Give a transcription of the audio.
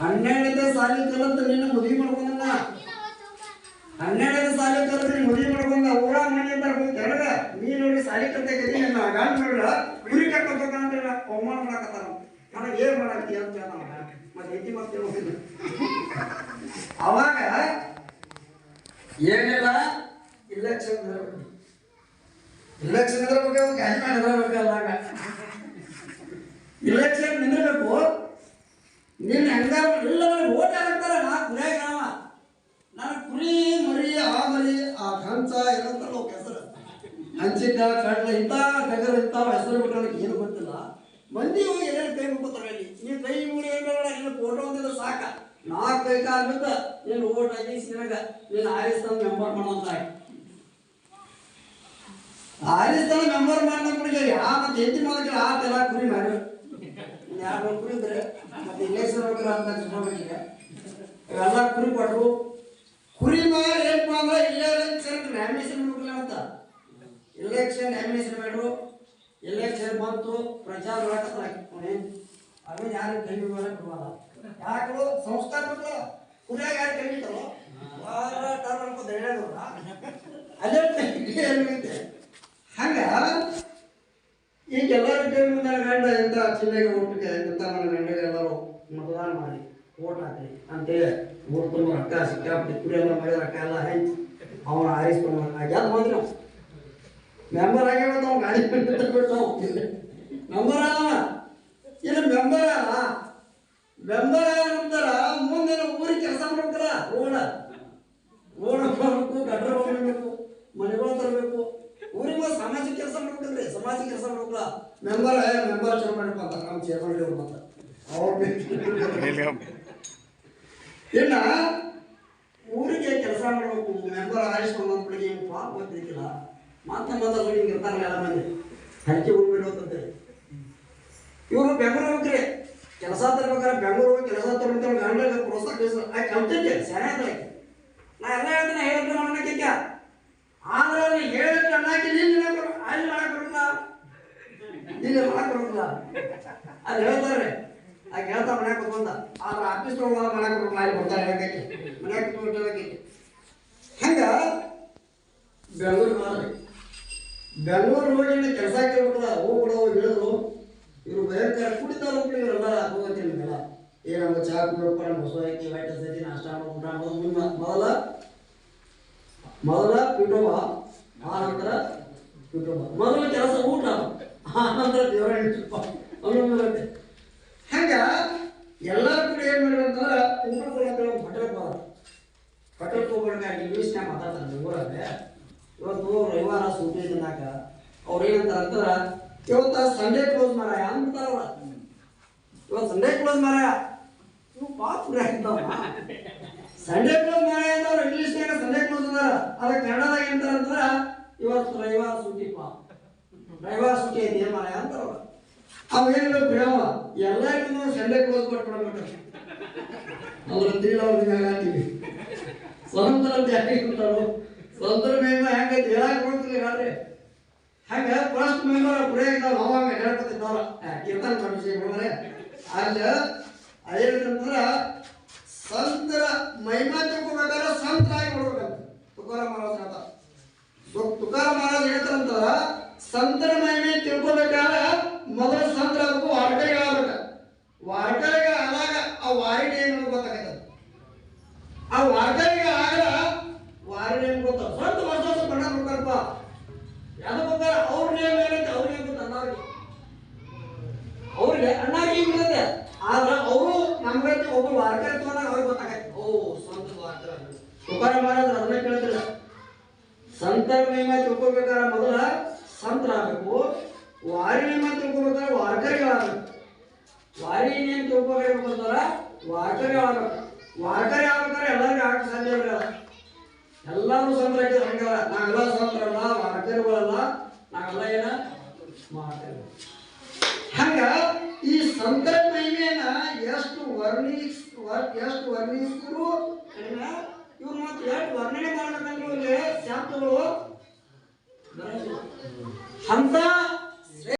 ಹನ್ನೆರಡನೇ ಸಾಲಿ ಕಲಂತ ನಿನ್ನ ಮದುವೆ ಮಾಡ್ಕೊಂಡ ಹನ್ನೆರಡನೇ ಸಾಲಿ ಕಲಂತ ನೀನು ಮದುವೆ ಮಾಡ್ಕೊಂಡ ಊರ ಮನೆ ಅಂತ ಹೋಗಿ ಕೆಳಗ ನೀ ನೋಡಿ ಸಾಲಿ ಕಲ್ತೈತಿ ನನ್ನ ಗಾಳಿ ನೋಡಿಲ್ಲ ಗುರಿ ಕಟ್ಕೋಬೇಕ ಅಂತ ಅವಮಾನ ಮಾಡಕತ್ತಾರ ನನಗೆ ಏನ್ ಮಾಡಾಕ್ತಿ ಅಂತ. ಮತ್ತೆ ಹೆಂಡತಿ ಮತ್ತೆ ಅವಾಗ ಏನಿಲ್ಲ ಇಲ್ಲ ಇಲೆಕ್ಷನ್ ಇಲ್ಲ ಚಂದ್ರ ಬಗ್ಗೆ ಇಲೆಕ್ಷನ್ ನಿಂದಿರ್ಬೇಕು ಹೆಂಗ ಇಲ್ಲ ಓಟ್ ಹಾಕ್ತಾರ ನಾ ಕುರಿಯಾಗವ ನಾನು ಕುರಿ, ಮರಿ ಆ ಮರಿ ಆ ಕಂಚ ಏನಂತಾರ ಅವ್ಕ ಹೆಸರು. ಹಂಚಿನ ಕಡ್ಲ ಇಂಥ ಟಗರ್ ಇಂಥ ಹೆಸರು ಬಿಟ್ಟು ನನಗೆ ಏನು ಗೊತ್ತಿಲ್ಲ. ಮಂದಿ ಹೋಗಿ ಏನೇನು ಕೈ ಮುಗ್ಕೋತಾರೆ ಅಲ್ಲಿ ನೀನು ಕೈ ಮುಗಿ ನಿನ್ನ ಫೋಟೋ ಒಂದಿದ್ರೆ ಸಾಕ. ನಾಲ್ಕು ಕೈ ಕಾಲು ಬಿದ್ದ, ನೀನು ಓಟ್ ಹಾಕಿ ನಿನಗ. ನೀನು ಆರಿಸ್ತಾನ ಮೆಂಬರ್ ಮಾಡೋಂತ ಆರಿಸ್ತಾನ ಮೆಂಬರ್ ಮಾಡಿದ್ರೆ ಯಾವ ಜಯಂತಿ ಮಾಡೋದಿಲ್ಲ ಆ ಆತೆಲ್ಲ ಕುರಿ ಮಾಡಿ. ಯಾರು ಕುರಿ ಇದ್ರೆ ಮತ್ತೆ ಇಲೆಕ್ಷನ್ ಹೋಗಿಲ್ಲ ಅಂತ ತಿಳ್ಕೊಬೇಕೀಗ ಇವೆಲ್ಲ ಕುರಿ ಕೊಟ್ಟರು ಕುರಿ ಮೇಲೆ ಏನಪ್ಪ ಅಂದ್ರೆ ಇಲೆಕ್ಷನ್ ನ್ಯಾಮಿನೇಷನ್ ಮಾಡ್ಕೊಳ್ಳಿ ಅಂತ. ಇಲೆಕ್ಷನ್ ನ್ಯಾಮಿನೇಷನ್ ಮಾಡ್ರು ಇಲೆಕ್ಷನ್ ಬಂತು. ಪ್ರಚಾರ ಮಾಡಕ್ಕೆ ಅದು ಯಾರು ಕೈ ಬಿಡೋಲ್ಲ ಬರಲ್ಲ. ಯಾಕೋ ಮಕ್ಕಳು ಕುರಿಯಾಗ ಯಾರು ಕಮ್ಮಿ ಅಲ್ಲೇ ವಾರ ಹೇಳೋದ್ರ ಅದೇ ಈಗ ಎಲ್ಲರೂ ಮುಂದೆ ಗಂಡ ಎಂತ ಚಿಲ್ಲೆಗೆ ಓಟಿಗೆ ಎಂತ ನನ್ನ ಗಂಡಗೆ ಎಲ್ಲರೂ ಮತದಾನ ಮಾಡಿ ಓಟ್ ಹಾಕಿ ಅಂತೇಳಿ ಓಟ್ ತುಂಬ ರೊಕ್ಕ ಸಿಕ್ಕಾಪಟ್ಟಿ ಕುರಿ ಎಲ್ಲ ಮಾಡಿದ ರೊಕ್ಕ ಎಲ್ಲ ಹಂಚಿ ಅವನ ಆರಿಸ್ಕೊಂಡು ಗೆದ್ದು ಹೋದ್ರೆ ಮೆಂಬರ್ ಆಗಿ ಬಂದ ಅವ್ನು ಗಾಡಿ ಬಿಟ್ಟು ಮೆಂಬರ್ ಇಲ್ಲ ಮೆಂಬರ್ ಅಲ್ಲ ಮೆಂಬರ್ ಅಂತಾರ? ಮುಂದೆ ಊರಿಗೆ ಕೆಲಸ ಮಾಡ್ತಾರ. ರೋಡ. ರೋಡ್ ಮಾಡಬೇಕು ಗಟ್ರ ಮಾಡಬೇಕು ಮನೆಗಳು ತರಬೇಕು ಊರಿಗೆ ಹೋಗಿ ಸಾಮಾಜಿಕ ಕೆಲಸ ಸಮಾಜಿಕ ಕೆಲಸ ಮಾಡ್ಬೇಕಲ್ಲ ಮೆಂಬರ್ ಮೆಂಬರ್ ಚಲೋ ಮಾಡಪ್ಪ ಅಂತ ನಮ್ಮ ಚೇರ್ಮನ್ ಇವ್ರು ಮತ್ತೆ ಅವ್ರು ಇನ್ನ ಊರಿಗೆ ಕೆಲಸ ಮಾಡಬೇಕು ಮೆಂಬರ್ ಆರಿಸ್ಕೊಂಡು ಅಂದ್ಬಿಡಿ ನೀವು ಪಾಪ ಮಾತಾ ಮತ್ತೆ ಮೊದಲು ಹಿಂಗೆ ಇರ್ತಾರಲ್ಲ ಎಲ್ಲ ಮಂದಿ. ಹಂಚಿ ಹೋಗ್ಬಿಡೋದಂತೆ ಇವರು ಬೆಂಗಳೂರು ಹೋಗ್ರಿ. ಕೆಲಸ ತರ್ಬೇಕಾದ್ರೆ ಬೆಂಗಳೂರು ಕೆಲಸ ತರ್ಬೇಕಾದ್ರೆ ಗಂಡ ಪ್ರೋತ್ಸಾಹ ಕೆಲಸ ಆ ಆಕೆ. ನಾ ಎಲ್ಲ ಹೇಳ್ತೀನಿ ಹೇಳ್ತೀನಿ ಅನ್ನಕ್ಕೆ ಆದ್ರೆ ಹೇಳಿದ್ರೆ ಅನ್ನಕ್ಕೆ ನೀನು ಅಲ್ಲಿ ಮಾಡಕ್ ಬರಲ್ಲ ಇಲ್ಲಿ ಮಾಡಕ್ ಅಲ್ಲಿ ಹೇಳ್ತಾರೆ. ಆ ಹೇಳ್ತಾ ಮನ್ಯಾಗ ಕುತ್ಕೊಂಡ ಆದ್ರೆ ಆಫೀಸ್ ಒಳಗೆ ಮಾಡಕ್ ಬರಲ್ಲ ಅಲ್ಲಿ ಬರ್ತಾರೆ ಹೇಳಕ್ಕೆ. ಮನ್ಯಾಗ ಹಂಗ? ಬೆಂಗಳೂರು ಮಾಡ್ರಿ ಬೆಂಗಳೂರು ನೋಡಿ ಕೆಲಸ ಕೇಳ್ಬಿಟ್ರ ಹೋಗ್ಬಿಡೋ ಹೇಳಿದ್ರು, ಇವರು ಭಯಂಕರ ಕುಡಿತಾರ ಇವರೆಲ್ಲ ಹೋಗತ್ತೀನಿ ಎಲ್ಲ ಏ ನಮ್ಗೆ ಚಹಾ ಕುಡಿಯಪ್ಪ ನಮ್ಮ ಹೊಸ ಐತಿ ವೈಟ್ ಸತಿ ನಾಷ್ಟ ಊಟ ಮಾಡೋದು ಮುಂದೆ ಮೊದಲ ಮೊದಲ ಪಿಟೋಬ ಆ ನಂತರ ಮೊದಲ ಕೆಲಸ ಊಟ. ಆನಂತರ ನಂತರ ದೇವರ ಹೆಂಡತಿಪ್ಪ ಅನ್ನೋದು ಹಂಗ? ಎಲ್ಲರೂ ಕೂಡ ಏನ್ ಮಾಡಿದ್ರು ಅಂತಂದ್ರೆ ಊಟ ಕೊಡಕ್ಕೆ ಒಂದು ಹೋಟೆಲ್ ಬರೋದು ಹೋಟೆಲ್ ಇಂಗ್ಲೀಷ್ನಾಗ ಮಾತಾಡ್ತಾರೆ ಊರಾಗ ಇವತ್ತು ರವಿವಾರ ಸೂಟಿ ದಿನಾಕ. ಅವ್ರು ಏನಂತಾರ ಅಂತಂದ್ರ ಇವತ್ತ ಸಂಡೇ ಕ್ಲೋಸ್ ಮಾರಾಯ ಅಂತಾರವ ಇವತ್ತು ಸಂಡೇ ಕ್ಲೋಸ್ ಮಾರಾಯ. ಇವು ಪಾಪ ಸಂಡೇ ಕ್ಲೋಸ್ ಮಾರಾಯ ಅಂತ ಅವ್ರು ಇಂಗ್ಲೀಷ್ನಾಗ ಸಂಡೇ ಕ್ಲೋಸ್ ಅದಾರ. ಅದ ಕನ್ನಡದಾಗ ಏನಂತಾರ ಅಂತಂದ್ರ ಇವತ್ತು ರವಿವಾರ ಸೂಟಿ ಪಾ. ರವಿವಾರ ಸೂಟಿ ಐತಿ, ಏನ್ ಮಾಡ ಅಂತಾರವ ಅವ ಏನಿಲ್ಲ ಬಿಡವ ಎಲ್ಲರಿಗೂ ಸಂಡೆ ಕ್ಲೋಸ್ ಮಾಡ್ಕೊಡ್ಬೇಕು. ಅವ್ರ ತಿಳಿ ಅವ್ರ ಮ್ಯಾಗ ಹಾಕ್ತೀವಿ ಸ್ವತಂತ್ರ ಅಂತ ಯಾಕೆ ಇರ್ತಾರೋ ಸ್ವತಂತ್ರ ಮೇಲೆ ಹೆಂಗೈತಿ? ಹೇಳಕ್ ಹೇಳ್ರಿ ಹಂಗ? ಫಸ್ಟ್ ಮೆಂಬರ್ ಪುರೇ ನಾವು ಅವಾಗ ಹೇಳ್ಕೊತಿದ್ದಾವ ಇರ್ತಾನೆ ಮನುಷ್ಯ ಅಲ್ಲಿ ಸಂತರ ಮಹಿಮಾ ಸಂತರ ಸಂತರಾಗಿ ಕೊಡ್ಬೇಕಂತ. ತುಕಾರ ಮಹಾರಾಜ್ ಹೇಳ್ತಾರ ಸೊ ತುಕಾರ ಮಹಾರಾಜ್ ಹೇಳ್ತಾರಂತಂದ್ರ ಸಂತರ ಮಹಿಮೆ ತಿಳ್ಕೊಬೇಕಾದ್ರೆ ಮೊದಲು ಸಂತರಾಗಬೇಕು ವಾರ್ಕರಿಗೆ ಆಗ್ಬೇಕು. ವಾರ್ಕರಿಗೆ ಆದಾಗ ಆ ವಾರಿಡಿ ಏನು ಗೊತ್ತಾಗತ್ತ ಆ ವಾರ್ಕರಿಗೆ ಆಗಲ್ಲ ವಾರಿಡಿ ಏನು ಗೊತ್ತ ಸ್ವಂತ ವರ್ಷ ವರ್ಷ ಬಣ್ಣ ಬಿಡ್ತಾರಪ್ಪ ಯಾವ್ದು ಗೊತ್ತಾರ ಅವ್ರ ನೇಮ್ ಅವ್ರಿಗೆ ಗೊತ್ತ ಅವ್ರಿಗೆ ಅಣ್ಣಾಗಿ ಹಿಂಗ್ ಬಿಡುತ್ತೆ ಆದ್ರೆ ಅವರು ನಮ್ಗೈತೆ ಒಬ್ಬ ವಾರ್ಕರಿ ತಗೊಂಡಾಗ ಅವ್ರಿಗೆ ಗೊತ್ತಾಗತ್ತೆ ಓ, ಸ್ವಂತ ವಾರ್ಕರ ತುಕಾರ ಕೇಳ್ತಿಲ್ಲ ಸಂತರ ನೇಮ ತಿಳ್ಕೊಬೇಕಾದ್ರೆ ಮೊದಲ ಸಂತರಾಗಬೇಕು ವಾರಿ ನೇಮ ತಿಳ್ಕೊಬೇಕಾದ್ರೆ ವಾರ್ಕರಿಗಳಾಗಬೇಕು. ವಾರಿ ನೇಮ ತಿಳ್ಕೊಬೇಕು ಅಂತಾರ ವಾರ್ಕರಿಗಳಾಗಬೇಕು. ವಾರ್ಕರಿ ಆಗ್ಬೇಕಾದ್ರೆ ಎಲ್ಲರಿಗೂ ಆಗಕ್ಕೆ ಸಾಧ್ಯ ಇಲ್ಲ. ಎಲ್ಲರೂ ಸಂತರಾಗಿದ್ರೆ ಹಂಗಲ್ಲ ನಾವೆಲ್ಲ ಸಂತರಲ್ಲ ವಾರ್ಕರಿಗಳಲ್ಲ. ನಾವೆಲ್ಲ ಏನ? ಮಾಡ್ತೇವೆ ಹಂಗ ಈ ಸಂತರ ಮಹಿಮೆಯನ್ನ ಎಷ್ಟು ವರ್ಣಿಸ್ ವರ್- ಎಷ್ಟು ವರ್ಣಿಸಿದ್ರು ಕಡಿಮೆ? ಇವ್ರು ಮತ್ತೆ ಎಷ್ಟು ವರ್ಣನೆ ಮಾಡ್ಬೇಕಂದ್ರೆ ಇವ್ರಿಗೆ ಶಾಂತಗಳು. ಅಂತ